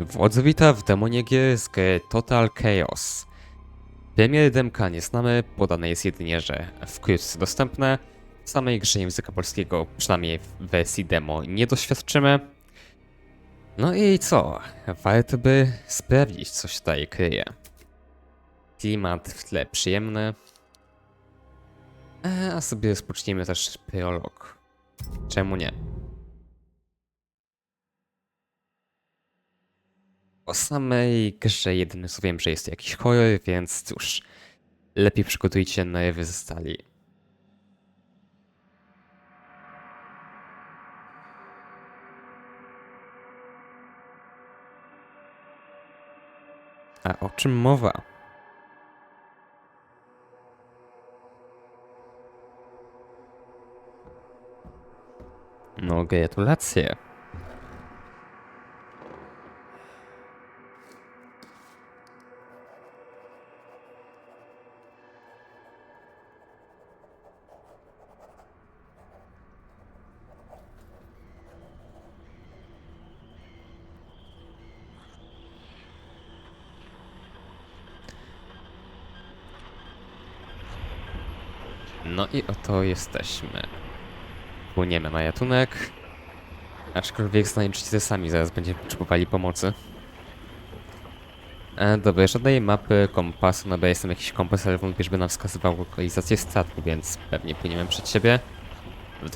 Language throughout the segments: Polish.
Wodz wita w demonie GSG Total Chaos. Premier demka nie znamy, podane jest jedynie, że wkrótce dostępne. W samej grze języka polskiego, przynajmniej w wersji demo, nie doświadczymy. No i co? Warto by sprawdzić, co się tutaj kryje. Klimat w tle przyjemny. E, A sobie rozpoczniemy też prolog. Czemu nie? O samej grze jedynym co wiem, że jest jakiś horror, więc cóż, lepiej przygotujcie na Ewy ze stali. A o czym mowa? No, gratulacje. Oto jesteśmy. Płyniemy na ratunek. Aczkolwiek znajdziecie sami zaraz będziemy potrzebowali pomocy. E, dobra, żadnej mapy, kompasu, no bo jestem jakiś kompas, ale wątpię, żeby nam wskazywał lokalizację statku, więc pewnie płyniemy przed siebie.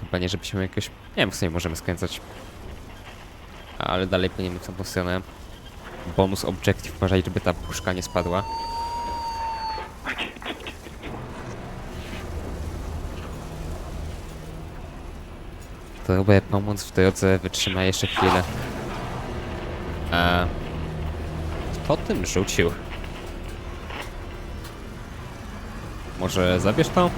Chyba nie, żebyśmy jakoś... Nie wiem, w sumie możemy skręcać. Ale dalej płyniemy w tamtą stronę. Bonus objective, uważaj, żeby ta puszka nie spadła. Próbuję pomóc w drodze, wytrzyma jeszcze chwilę. A... Kto tym rzucił? Może zabierz to?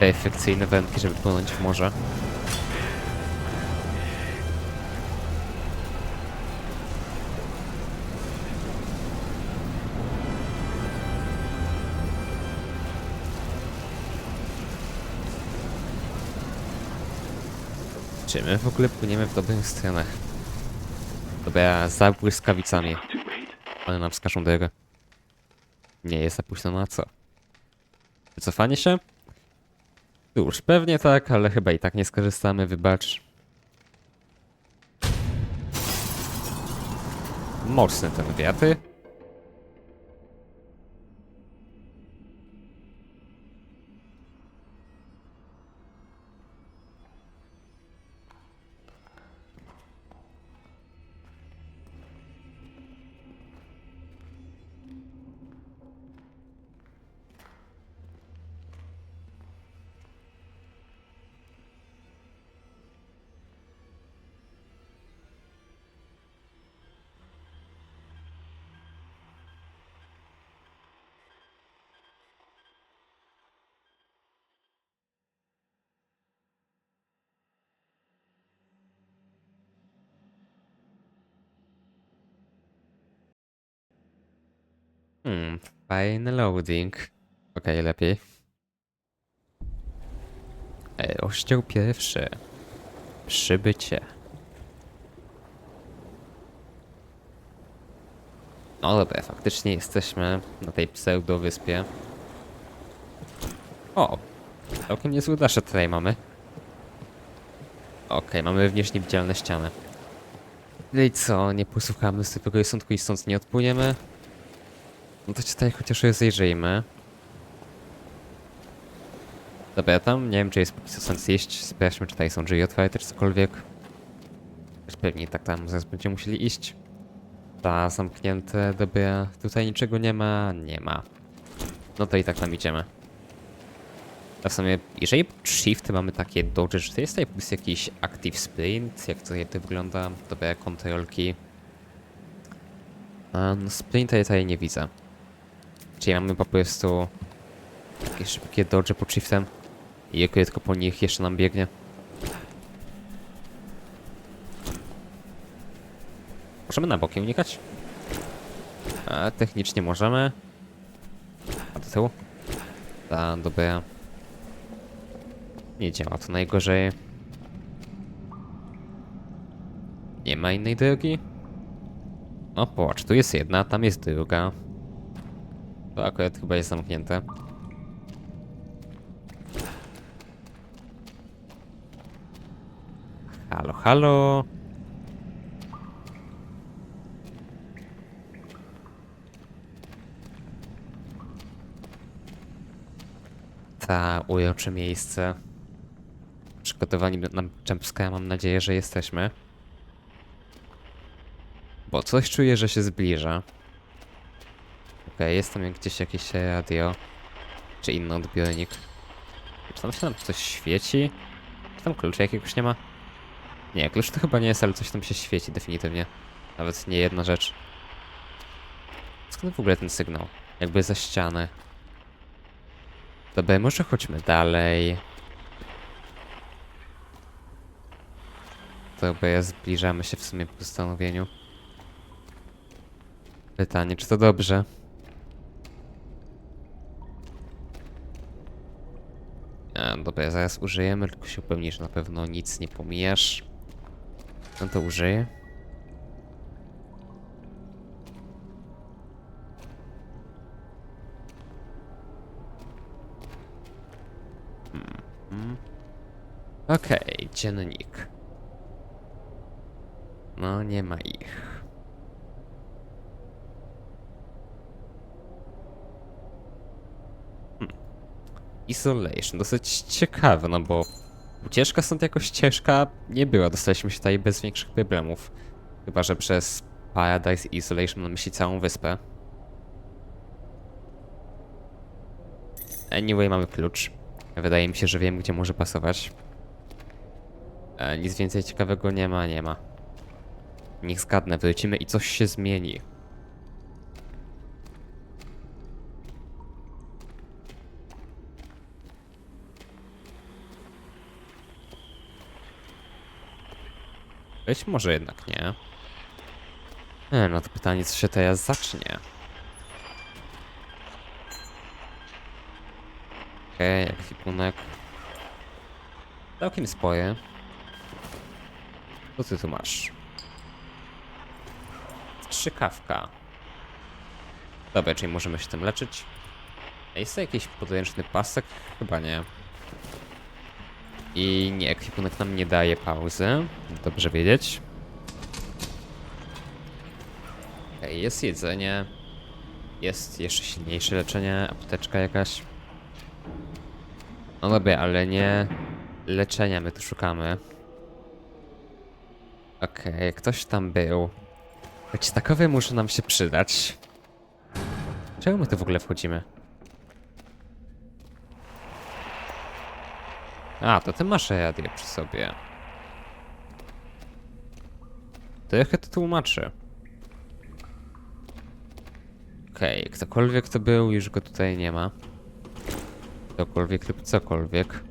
Efekcyjne wędki, żeby płynąć w morze. Czy my w ogóle płyniemy w dobrą stronę? Dobra, za błyskawicami. One nam wskażą drogę. Nie jest za późno na co? Wycofanie się? Cóż, pewnie tak, ale chyba i tak nie skorzystamy, wybacz. Mocny ten wiatr. Hmm, fajny loading. Okej, lepiej. E, Rozdział pierwszy. Przybycie. No dobra, faktycznie jesteśmy na tej pseudo-wyspie. O! Całkiem niezły daszek tutaj mamy. Okej, mamy również niewidzialne ściany. No i co, nie posłuchamy swojego rysunku i stąd nie odpłyniemy? No to tutaj chociaż rozejrzyjmy. Dobra, tam nie wiem, czy jest póki sens iść. Sprawdźmy, czy tutaj są drzwi otwarte, czy cokolwiek. Choć pewnie tak tam zaraz będziemy musieli iść. Ta, zamknięte, dobra. Tutaj niczego nie ma, nie ma. No to i tak tam idziemy. A w sumie, jeżeli pod shift mamy takie dodge, czy to jest tutaj jakiś active sprint? Jak to, jak to wygląda? Dobra, kontrolki. No sprinta ja tutaj nie widzę. Czyli mamy po prostu takie szybkie dodge pod shiftem i jak tylko po nich jeszcze nam biegnie. Możemy na boki unikać? A, technicznie możemy. A do tyłu? Ta, dobra. Nie działa to najgorzej. Nie ma innej drogi? No popatrz, tu jest jedna, tam jest druga. To akurat chyba jest zamknięte. Halo, halo. Ta urocze miejsce. Przygotowani na jumpscare mam nadzieję, że jesteśmy. Bo coś czuję, że się zbliża. Okej, jest tam gdzieś jakieś radio. Czy inny odbiornik. Czy tam się tam coś świeci? Czy tam klucza jakiegoś nie ma? Nie, klucz to chyba nie jest, ale coś tam się świeci definitywnie. Nawet nie jedna rzecz. Skąd w ogóle ten sygnał? Jakby za ściany. Dobra, może chodźmy dalej. Dobra, zbliżamy się w sumie po postanowieniu. Pytanie, czy to dobrze? Dobra, zaraz użyjemy, tylko się upewnisz, że na pewno nic nie pomijasz. No to użyję. Mhm. Okej, dziennik. No, nie ma ich. Hmm. Isolation, dosyć ciekawe, no bo ucieczka stąd jakoś ciężka nie była. Dostaliśmy się tutaj bez większych problemów. Chyba, że przez Paradise Isolation na myśli całą wyspę. Anyway, mamy klucz. Wydaje mi się, że wiem, gdzie może pasować. E, nic więcej ciekawego nie ma, nie ma. Niech zgadnę, wrócimy i coś się zmieni. Być może jednak nie. E, no to pytanie, co się teraz zacznie. Okej, okay, ekwipunek. Całkiem spoje. Co ty tu masz? Strzykawka. Dobra, czyli możemy się tym leczyć. Jest to jakiś podręczny pasek? Chyba nie. I nie, ekwipunek nam nie daje pauzy. Dobrze wiedzieć. Okej, jest jedzenie. Jest jeszcze silniejsze leczenie, apteczka jakaś. No dobra, ale nie leczenia my tu szukamy. Okej, ktoś tam był. Choć takowy może nam się przydać. Czemu my tu w ogóle wchodzimy? A, to ty masz radio przy sobie. Trochę to tłumaczy. Okej, ktokolwiek to był, już go tutaj nie ma. Ktokolwiek lub cokolwiek.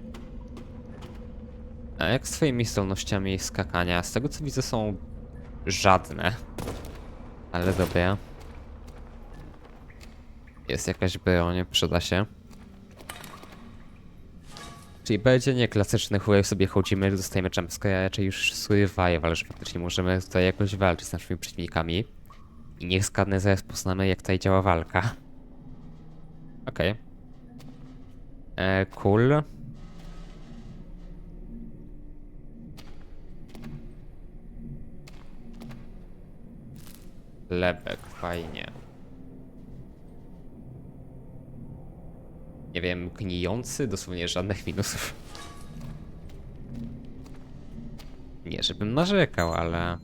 A jak z twoimi zdolnościami skakania? Z tego co widzę są żadne. Ale dobra. Jest jakaś broń, przyda się. Czyli będzie nie klasyczny chłop sobie chodzimy, dostajemy jumpscare, raczej już survival, że faktycznie możemy tutaj jakoś walczyć z naszymi przeciwnikami. I niech zgadnę, zaraz poznamy jak tutaj działa walka. Okej. Okay. E, cool. Lebek, fajnie. Nie wiem, gnijący, dosłownie żadnych minusów. Nie, żebym narzekał, ale...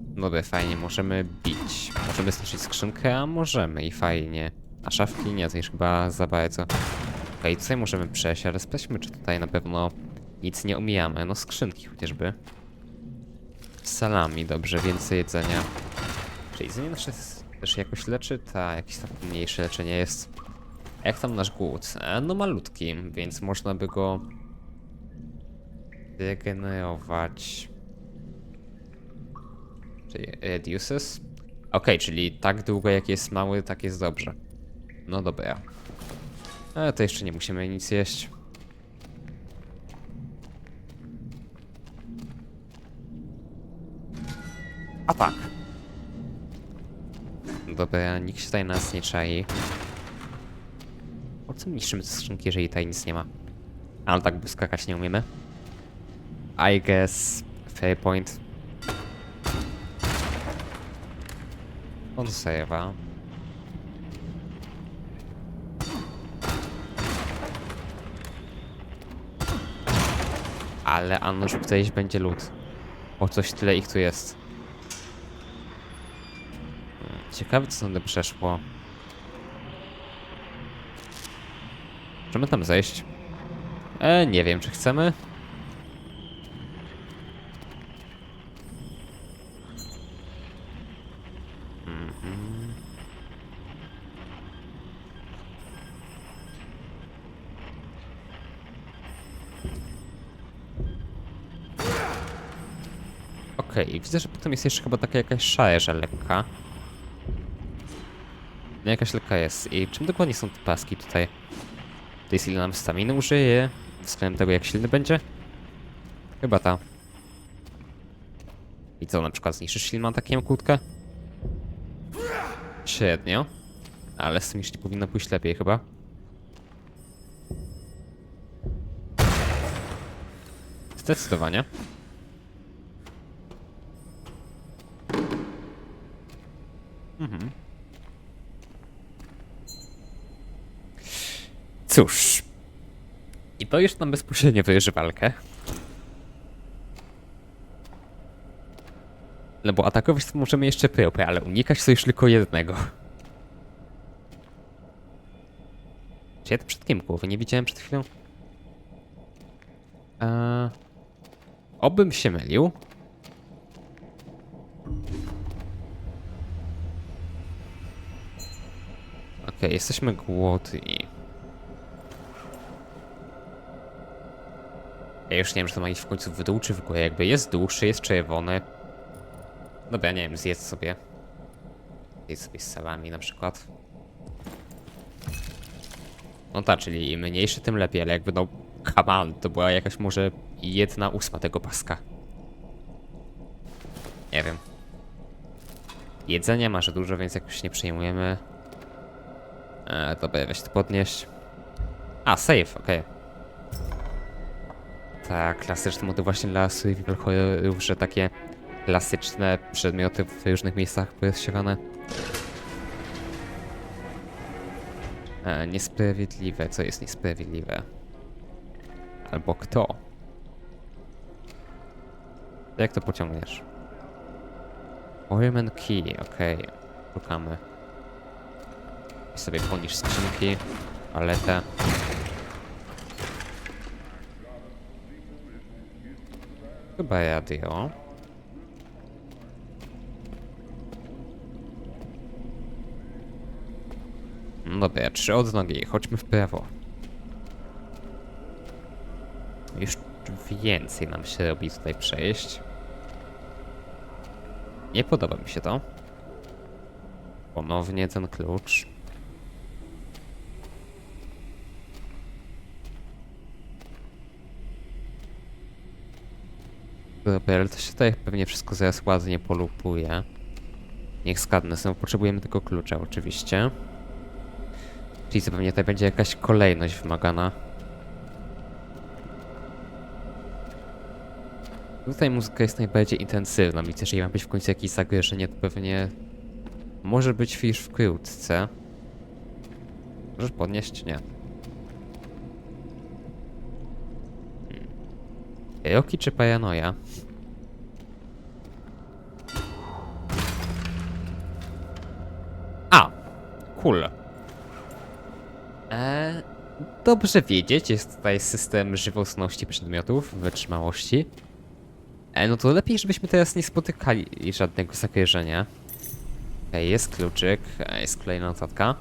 Dobra, fajnie, możemy bić. Możemy zniszczyć skrzynkę, a możemy i fajnie. A szafki nie, to już chyba za bardzo. Okej, okay, tutaj możemy przejść, ale sprawdźmy, czy tutaj na pewno nic nie omijamy. No skrzynki chociażby. Salami, dobrze, więcej jedzenia. Jedzenie nasze też jakoś leczy? Ta, jakieś tam mniejsze leczenie jest. Jak tam nasz głód? E, no malutki, więc można by go regenerować. Czyli reduces? Ok, czyli tak długo jak jest mały, tak jest dobrze. No dobra. Ale to jeszcze nie musimy nic jeść. A tak. Dobra, nikt się tutaj nas nie czai. Po co niszczymy te skrzynki, jeżeli tutaj nic nie ma? Ale tak, skakać nie umiemy. I guess fair point. On save'a. Ale a nuż gdzieś będzie lód. O coś tyle ich tu jest. Hmm, Ciekawe co tam przeszło. Możemy tam zejść? E, nie wiem czy chcemy. Mhm. Okej, widzę, że potem jest jeszcze chyba taka jakaś szarża lekka. Jakaś lekka jest. I czym dokładnie są te paski tutaj? To jest ile nam staminy użyje? Względem tego jak silny będzie? Chyba ta. I co, na przykład zniszczysz silną taką kłódkę? Średnio. Ale z tym już nie powinno pójść lepiej chyba. Zdecydowanie. Mhm. Cóż. I to już nam bezpośrednio wyjeży walkę. No bo atakować możemy jeszcze pyłpę, ale unikać to już tylko jednego. Czy ja to przed kim głowy nie widziałem przed chwilą? Eee, obym się mylił. Okej, jesteśmy głodni. Ja już nie wiem, czy to ma iść w końcu w dół czy w górę. Jakby jest dłuższy, jest czerwony. Dobra, nie wiem, zjedz sobie. Zjedz sobie z salami na przykład. No tak, czyli im mniejszy, tym lepiej, ale jakby no... Come on, to była jakaś może jedna ósma tego paska. Nie wiem. Jedzenia masz dużo, więc jakoś nie przejmujemy. Eee, dobra, weź to podnieść. A, save, okej. Tak, klasyczny motyw właśnie dla survival horrorów, że takie klasyczne przedmioty w różnych miejscach pojawione. E, niesprawiedliwe. Co jest niesprawiedliwe? Albo kto? Jak to pociągniesz? Fireman Key, okej. Szukamy. I sobie ponisz skrzynki, paletę. Chyba radio. No Dobra, trzy odnogi, chodźmy w prawo. Już więcej nam się robi tutaj przejść. Nie podoba mi się to. Ponownie ten klucz. Ale to się tutaj pewnie wszystko zaraz ładnie polupuje. Niech skadnę, znowu potrzebujemy tylko klucza oczywiście. Czyli co pewnie tutaj będzie jakaś kolejność wymagana. Tutaj muzyka jest najbardziej intensywna, więc jeżeli ma być w końcu jakieś zagrożenie, to pewnie może być już wkrótce. Możesz podnieść? Nie. Roki czy paranoja? A! Cool. Eee, dobrze wiedzieć, jest tutaj system żywotności przedmiotów, wytrzymałości. E, no to lepiej, żebyśmy teraz nie spotykali żadnego zagrożenia. Okej, jest kluczyk, e, jest kolejna notatka.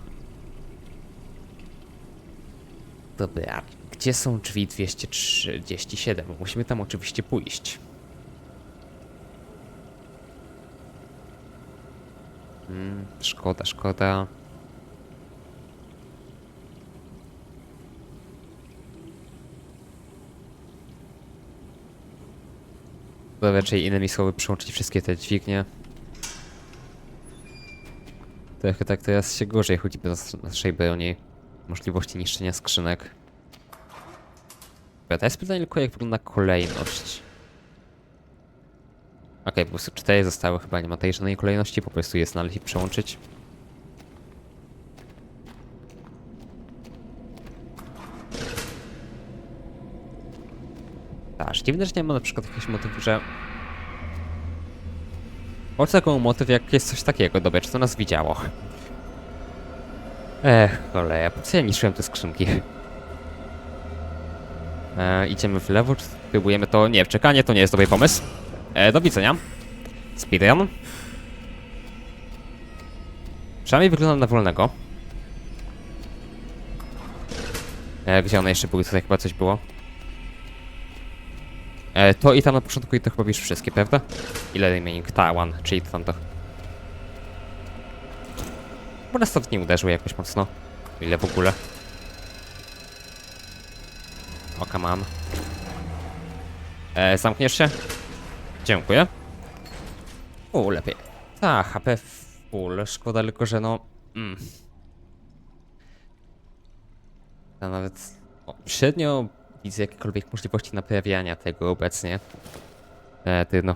Dobra, gdzie są drzwi 237? Musimy tam oczywiście pójść. Hmm, szkoda, szkoda. Bo raczej innymi słowy przyłączyć wszystkie te dźwignie. Trochę tak teraz się gorzej chodzi do naszej broni. Możliwości niszczenia skrzynek. Dobra, teraz pytanie tylko jak wygląda kolejność. Okej, po prostu cztery zostały, chyba nie ma tej żadnej kolejności, po prostu je znaleźć i przełączyć. Tak, dziwne, że nie ma na przykład jakiegoś motywu, że... Po co taką motyw, jak jest coś takiego? Dobra, czy to nas widziało? Ech, cholera, po co ja niszczyłem te skrzynki? E, idziemy w lewo, czy spróbujemy to... Nie, czekanie to nie jest dobry pomysł. E, do widzenia. Speedrun. Przynajmniej wygląda na wolnego. E, gdzie one jeszcze były? Tutaj chyba coś było. E, to i tam na początku i to chyba już wszystkie, prawda? Ile remaining? Ta, one, czyli to tam to. Bo nas to nie uderzyło jakoś mocno. Ile w ogóle? O, come on. E, zamkniesz się? Dziękuję. U, lepiej. Ta, HP full. Szkoda tylko, że no... Mm. Ja nawet... O, średnio widzę jakiekolwiek możliwości naprawiania tego obecnie. E, ty no.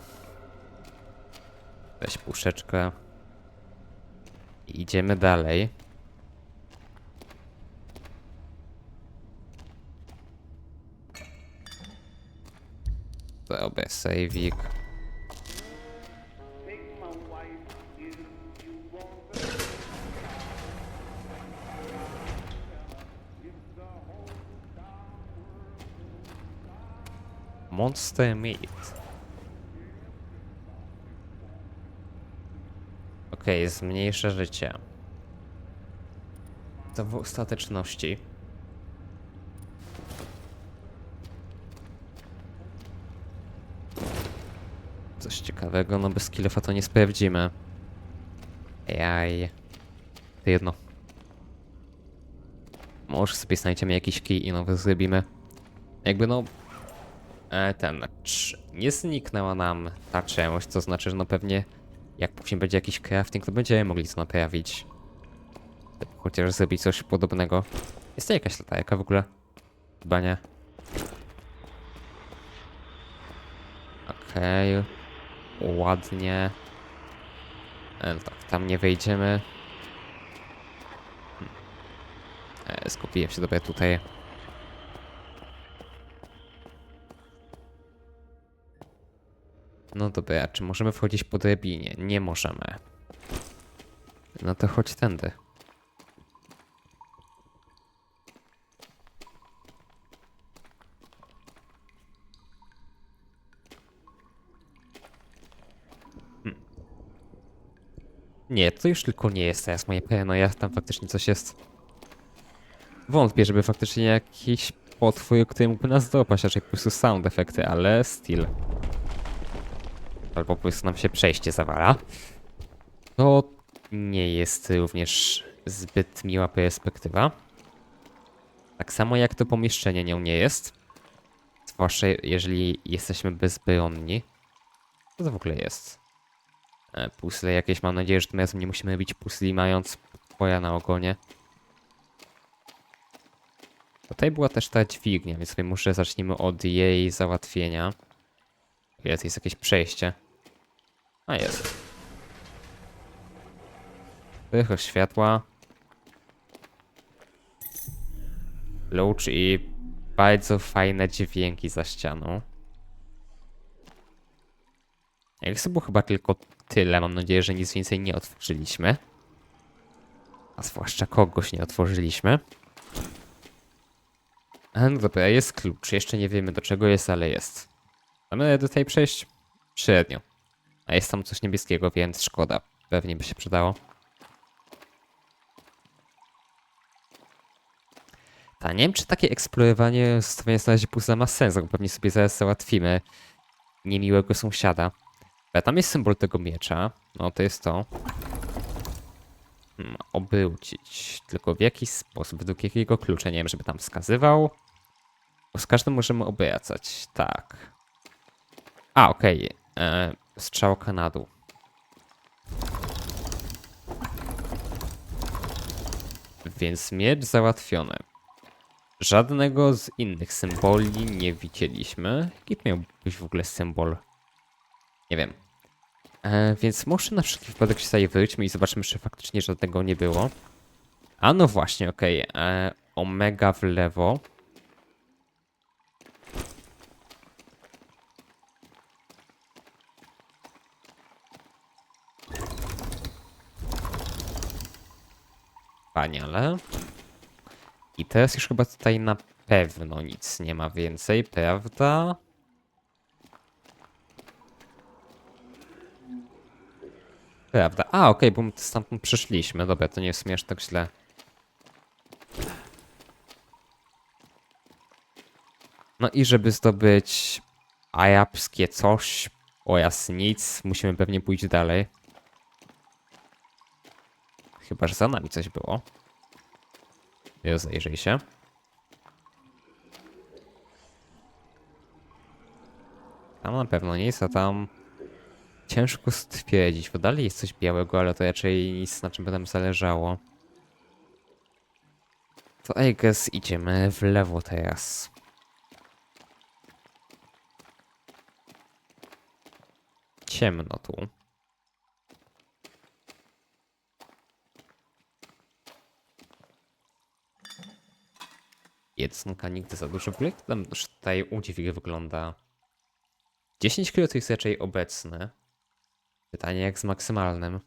Weź puszeczkę. Idziemy dalej. Dobra, sejwik. Monster Meat. Okej, zmniejsza życie. To w. Coś ciekawego, no bez kilofa to nie sprawdzimy. Jaj. To jedno. Może sobie znajdziemy jakiś kij i nowy zrobimy. Jakby no... E, ten... Nie zniknęła nam ta część, to znaczy, że no pewnie jak później będzie jakiś crafting, to będziemy mogli to naprawić. Chociaż zrobić coś podobnego. Jest to jakaś latarka w ogóle? Chyba nie. Okej. Ładnie. E, tak, tam nie wejdziemy. Hmm. E, skupiłem się tutaj. No dobra, czy możemy wchodzić po drabinie? Nie możemy. No to chodź tędy. Nie, to już tylko nie jest teraz moje paranoja, tam faktycznie coś jest. Wątpię, żeby faktycznie jakiś potwór, który mógłby nas dopaść, raczej po prostu sound efekty, ale still albo po prostu nam się przejście zawala. To nie jest również zbyt miła perspektywa. Tak samo jak to pomieszczenie nią nie jest. Zwłaszcza jeżeli jesteśmy bezbronni. Co to w ogóle jest? E, Puzzle jakieś, mam nadzieję, że tym razem nie musimy robić puzli mając twoja na ogonie. Tutaj była też ta dźwignia, więc sobie może zacznijmy od jej załatwienia. Jest, jest jakieś przejście. A jest. Trochę światła. Louch i bardzo fajne dźwięki za ścianą. Jak to było chyba tylko tyle. Mam nadzieję, że nic więcej nie otworzyliśmy. A zwłaszcza kogoś nie otworzyliśmy. No dobra, jest klucz. Jeszcze nie wiemy do czego jest, ale jest. Mamy do tej przejść? Średnio. A jest tam coś niebieskiego, więc szkoda. Pewnie by się przydało. Ta, nie wiem, czy takie eksplorowanie zostawianie na razie puzzle ma sens, bo pewnie sobie zaraz załatwimy niemiłego sąsiada. Ale tam jest symbol tego miecza. No, to jest to. Hmm, obrócić. Tylko w jaki sposób? Według jakiego klucza? Nie wiem, żeby tam wskazywał. Bo z każdym możemy obracać. Tak. A, okej. e, Strzałka na dół. Więc miecz załatwiony. Żadnego z innych symboli nie widzieliśmy. Jaki miał być w ogóle symbol? Nie wiem. E, więc może na wszelki wypadek się tutaj wyjdźmy i zobaczymy, czy faktycznie żadnego nie było. A no właśnie, okej. e, Omega w lewo. Wspaniale. I teraz już chyba tutaj na pewno nic nie ma więcej, prawda? Prawda. A, okej, bo my stamtąd przyszliśmy. Dobra, to nie jest tak źle. No i żeby zdobyć ajapskie coś, oraz nic, musimy pewnie pójść dalej. Chyba, że za nami coś było. Rozejrzyj się. Tam na pewno nic, a tam ciężko stwierdzić, bo dalej jest coś białego, ale to raczej nic na czym by nam zależało. To I guess idziemy w lewo teraz. Ciemno tu. Jedynka nigdy za dużo. W tam tutaj udźwig wygląda? 10 kg to jest raczej obecne. Pytanie jak z maksymalnym.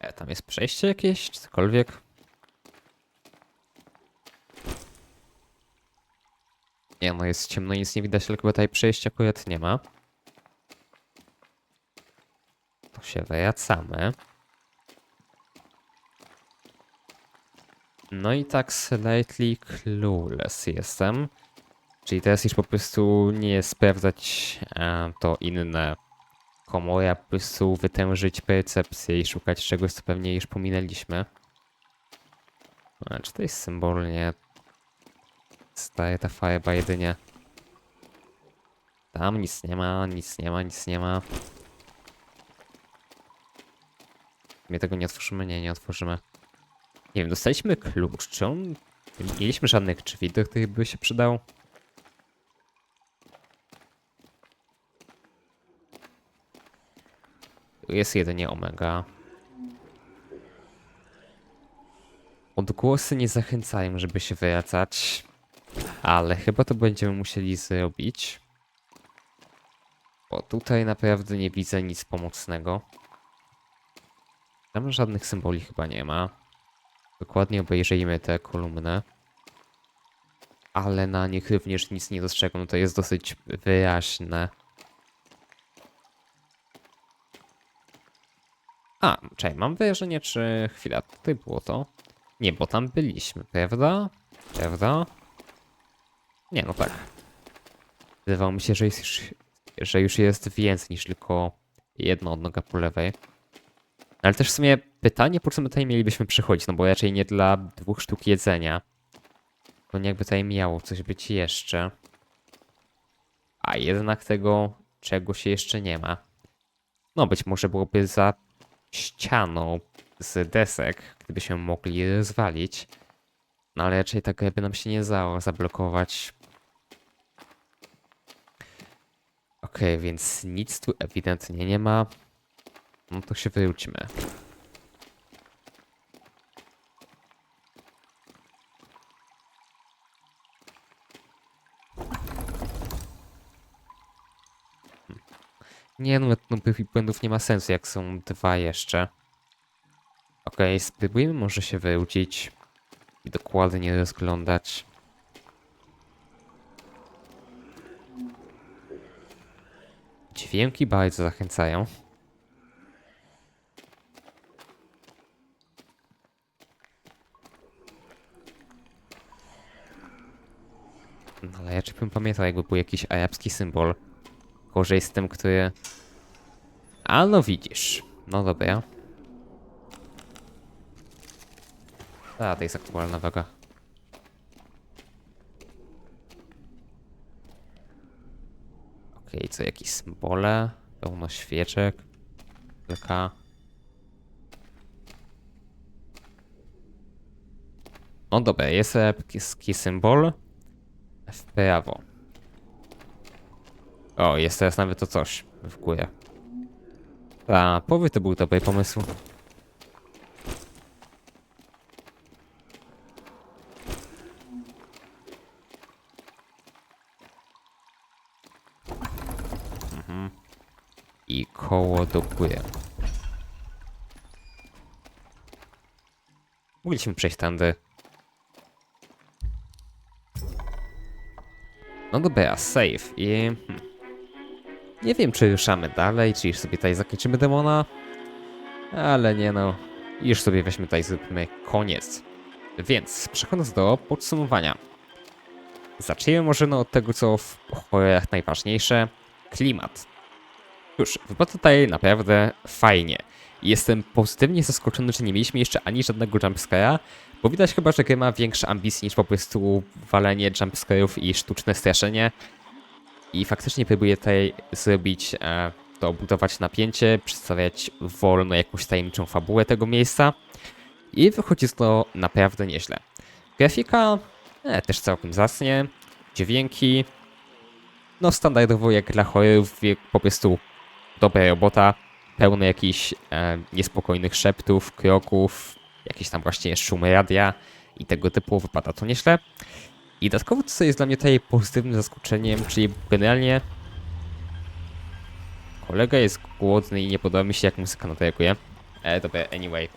E, tam jest przejście jakieś, czy cokolwiek? Nie no, jest ciemno, nic nie widać, tylko tutaj przejścia akurat nie ma. To się wracamy. No i tak slightly clueless jestem. Czyli teraz już po prostu nie sprawdzać e, to inne komory, a po prostu wytężyć percepcję i szukać czegoś, co pewnie już pominęliśmy. A, czy to jest symbolnie? Staje ta farba jedynie. Tam nic nie ma, nic nie ma, nic nie ma. My tego nie otworzymy? Nie, nie otworzymy. Nie wiem, dostaliśmy klucz, czy on... Nie mieliśmy żadnych drzwi, do których by się przydał? Jest jedynie omega. Odgłosy nie zachęcają, żeby się wracać. Ale chyba to będziemy musieli zrobić. Bo tutaj naprawdę nie widzę nic pomocnego. Tam żadnych symboli chyba nie ma. Dokładnie obejrzyjmy tę kolumnę. Ale na nich również nic nie dostrzegam, to jest dosyć wyraźne. A, czekaj, mam wrażenie, czy... Chwila, tutaj było to? Nie, bo tam byliśmy, prawda? Prawda? Nie, no tak. Wydawało mi się, że, jest że już jest więcej niż tylko jedna odnoga po lewej. Ale też w sumie pytanie, po co my tutaj mielibyśmy przychodzić, no bo raczej nie dla dwóch sztuk jedzenia. Bo nie jakby tutaj miało coś być jeszcze. A jednak tego czegoś jeszcze nie ma. No być może byłoby za ścianą z desek, gdybyśmy mogli je zwalić. No ale raczej tak jakby nam się nie dało zablokować. Okej, więc nic tu ewidentnie nie ma. No to się wróćmy. Nie no, no błędów nie ma sensu, jak są dwa jeszcze. Okej, spróbujmy może się wrócić i dokładnie rozglądać. Dźwięki bardzo zachęcają. No ale ja czy bym pamiętał, jakby był jakiś arabski symbol. Gorzej z tym, który... A no widzisz. No dobra. A, to jest aktualna waga. Okej, okay, co jakieś symbole? Pełno świeczek. Kilka. No dobra, jest epicki symbol. W prawo. O, jest teraz nawet to coś w górę. A, powy to był dobry pomysł. Mhm. I koło do góry. Mogliśmy przejść tędy. No dobra, save i... Hmm. Nie wiem, czy ruszamy dalej, czy już sobie tutaj zakończymy demona. Ale nie no, już sobie weźmy tutaj zróbmy koniec. Więc przechodząc do podsumowania. Zacznijmy może no od tego, co w horrorach najważniejsze. Klimat. Cóż, wypada tutaj naprawdę fajnie. Jestem pozytywnie zaskoczony, że nie mieliśmy jeszcze ani żadnego jumpscare'a, bo widać chyba, że gra ma większe ambicje niż po prostu walenie jumpscare'ów i sztuczne straszenie. I faktycznie próbuję tutaj zrobić e, to, budować napięcie, przedstawiać wolno jakąś tajemniczą fabułę tego miejsca. I wychodzi to naprawdę nieźle. Grafika e, też całkiem zasnie. Dźwięki. No standardowo jak dla horrorów po prostu dobra robota. Pełno jakichś e, niespokojnych szeptów, kroków, jakieś tam właśnie szumy radia i tego typu wypada to nieźle. I dodatkowo co jest dla mnie tutaj pozytywnym zaskoczeniem, czyli generalnie kolega jest głodny i nie podoba mi się jak muzyka na to reaguje. E, dobra, anyway.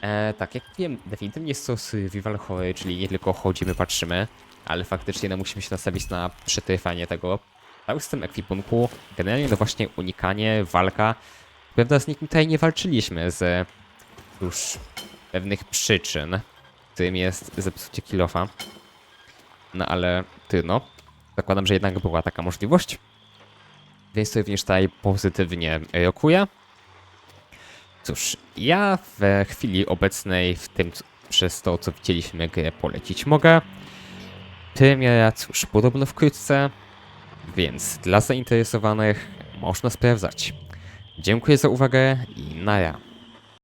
E, tak, jak wiem, definitywnie jest to survival horror, czyli nie tylko chodzimy, patrzymy, ale faktycznie no, musimy się nastawić na przetrwanie tego. Cały system ekwipunku, generalnie no właśnie unikanie, walka. Prawda, z nikim tutaj nie walczyliśmy z już pewnych przyczyn, którym jest zepsucie kilofa. No ale ty no, zakładam, że jednak była taka możliwość. Więc to również tutaj pozytywnie rokuję. Cóż, ja w chwili obecnej, w tym przez to, co widzieliśmy polecić mogę. Premiera, cóż, podobno wkrótce, więc dla zainteresowanych można sprawdzać. Dziękuję za uwagę i na ja.